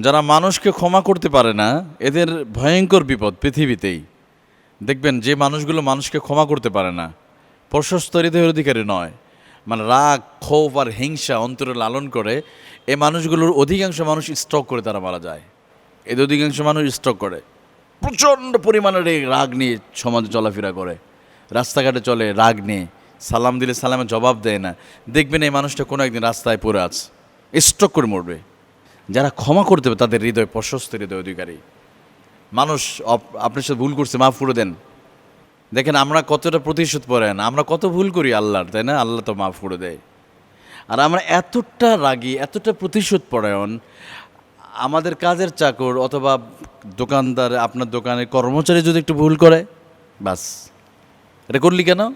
যারা মানুষকে ক্ষমা করতে পারে না, এদের ভয়ঙ্কর বিপদ পৃথিবীতেই। দেখবেন, যে মানুষগুলো মানুষকে ক্ষমা করতে পারে না, প্রশস্ত হৃদয়ের অধিকারী নয়। মানে রাগ, ক্ষোভ আর হিংসা অন্তরে লালন করে এই মানুষগুলোর অধিকাংশ মানুষ স্ট্রোক করে তারা মারা যায়। এদের অধিকাংশ মানুষ স্ট্রোক করে। প্রচণ্ড পরিমাণের এই রাগ নিয়ে সমাজে চলাফেরা করে। রাস্তাঘাটে চলে, রাগ নিয়ে। সালাম দিলে সালামের জবাব দেয় না। দেখবেন এই মানুষটা কোনো একদিন রাস্তায় পড়ে আছে। স্ট্রোক করে মরবে। যারা ক্ষমা করতে হবে তাদের হৃদয় প্রশস্ত, হৃদয় অধিকারী। মানুষ আপনার সাথে ভুল করছে, মাফ করে দেন। দেখেন, আমরা কতটা প্রতিশোধ পড়েন, আমরা কত ভুল করি আল্লাহর, তাই না? আল্লাহ তো মাফ করে দেয়। আর আমরা এতটা রাগী, এতটা প্রতিশোধ পরায়ণ আমাদের কাজের চাকর অথবা দোকানদার আপনার দোকানের কর্মচারী যদি একটু ভুল করে, বাস। এটা করলি কেন?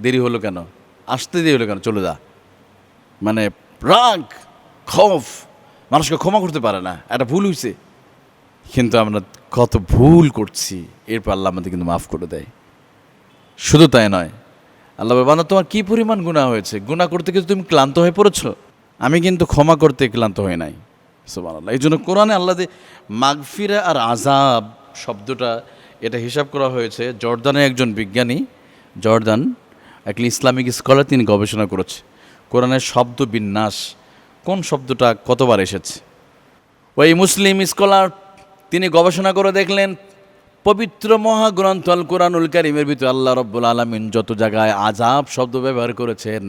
দেরি হলো কেন? আসতে দেরি হলো কেন? চলে যা। মানে রাগ, খফ। মানুষকে ক্ষমা করতে পারে না, একটা ভুল হয়েছে কিন্তু আমরা কত ভুল করছি, এরপর আল্লাহ আমাদের কিন্তু মাফ করে দেয়। শুধু তাই নয়, আল্লাহ বাবা তোমার কি পরিমাণ গুণা হয়েছে? গুণা করতে কিন্তু তুমি ক্লান্ত হয়ে পড়েছো। আমি কিন্তু ক্ষমা করতে ক্লান্ত হয়ে নাই। সুবহানাল্লাহ। এই জন্য কোরআনে আল্লাহ যে মাগফিরা আর আজাব শব্দটা, এটা হিসাব করা হয়েছে। জর্দানের একজন বিজ্ঞানী, জর্দান একটি ইসলামিক স্কলার, তিনি গবেষণা করেছে। কোরআনের শব্দ বিন্যাস কোন শব্দটা কতবার এসেছে? ওই মুসলিম স্কলার, তিনি গবেষণা করে দেখলেন, পবিত্র মহাগ্রন্থ আল কোরআনুল কারিমের ভিতরে আল্লাহ রব্বুল আলমিন যত জায়গায় আজাব শব্দ ব্যবহার করেছেন,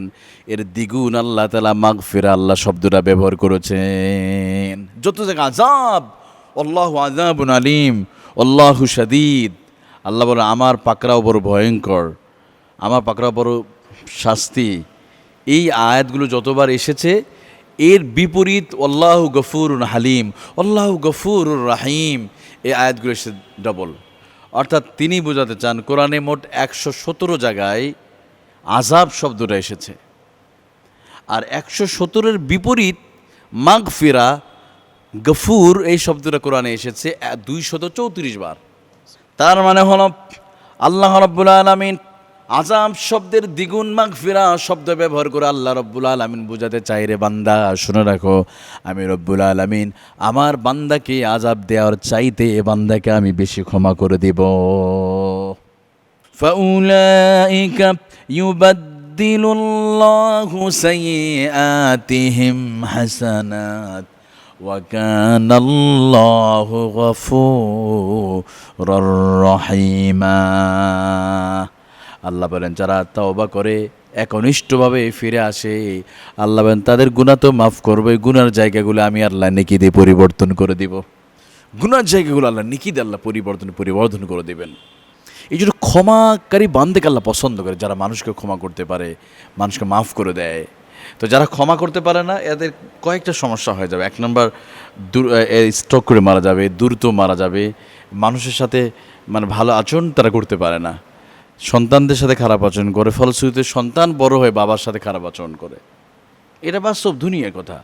এর দ্বিগুণ আল্লাহ তালা মাগফিরা আল্লাহ শব্দটা ব্যবহার করেছেন। যত জায়গায় আজাব আল্লাহ আজাবুন আলিম, আল্লাহু শাদিদ, আল্লাহ বলে, আমার পাকড়াও বড় ভয়ঙ্কর, আমার পাকড়াও বড় শাস্তি। এই আয়াতগুলো যতবার এসেছে এর বিপরীত, আল্লাহ গফুর হালিম আল্লাহ গফুর রাহিম এই আয়াতগুলো এসে ডবল অর্থাৎ তিনি বোঝাতে চান, কোরআনে মোট একশো সতেরো জায়গায় আজাব শব্দটা এসেছে। আর একশো সতেরোর বিপরীত, মাগফিরা গফুর এই শব্দটা কোরআনে এসেছে দুইশত চৌত্রিশ বার। তার মানে হল, আল্লাহ রব্বুল আলমিন আজাব শব্দের দ্বিগুণ মাগফিরা শব্দ ব্যবহার করে আল্লাহ রব্বুল আলমিন বুঝাতে চাই রে বান্দা শুনে রাখো আমি রব্বুল আলমিন আমার বান্দাকে আজাব দেওয়ার চাইতে এ বান্দাকে আমি বেশি ক্ষমা করে দিব فأولئك يبدل الله سيئاتهم حسنات وكان الله غفورا رحيما আল্লাহ বলেন, যারা তওবা করে, একনিষ্ঠভাবে ফিরে আসে, আল্লাহ বলেন, তাদের গুণা তো মাফ করবে গুনার জায়গাগুলো আমি আল্লাহ নেকি দিয়ে পরিবর্তন করে দিব। গুনার জায়গাগুলো আল্লাহ নিকি দিয়ে আল্লাহ পরিবর্তন পরিবর্তন করে দেবেন। এই জন্য ক্ষমাকারী বান্ধেকে আল্লাহ পছন্দ করে, যারা মানুষকে ক্ষমা করতে পারে, মানুষকে মাফ করে দেয়। তো যারা ক্ষমা করতে পারে না, এদের কয়েকটা সমস্যা হয়ে যাবে। এক নম্বর, দূর স্ট্রোক করে মারা যাবে, দ্রুত মারা যাবে। মানুষের সাথে মানে ভালো আচরণ তারা করতে পারে না। সন্তানদের সাথে খারাপ আচরণ করে, ফলশ্রুতিতে সন্তান বড় হয়ে বাবার সাথে খারাপ আচরণ করে। এটা বাস্তব দুনিয়ার কথা।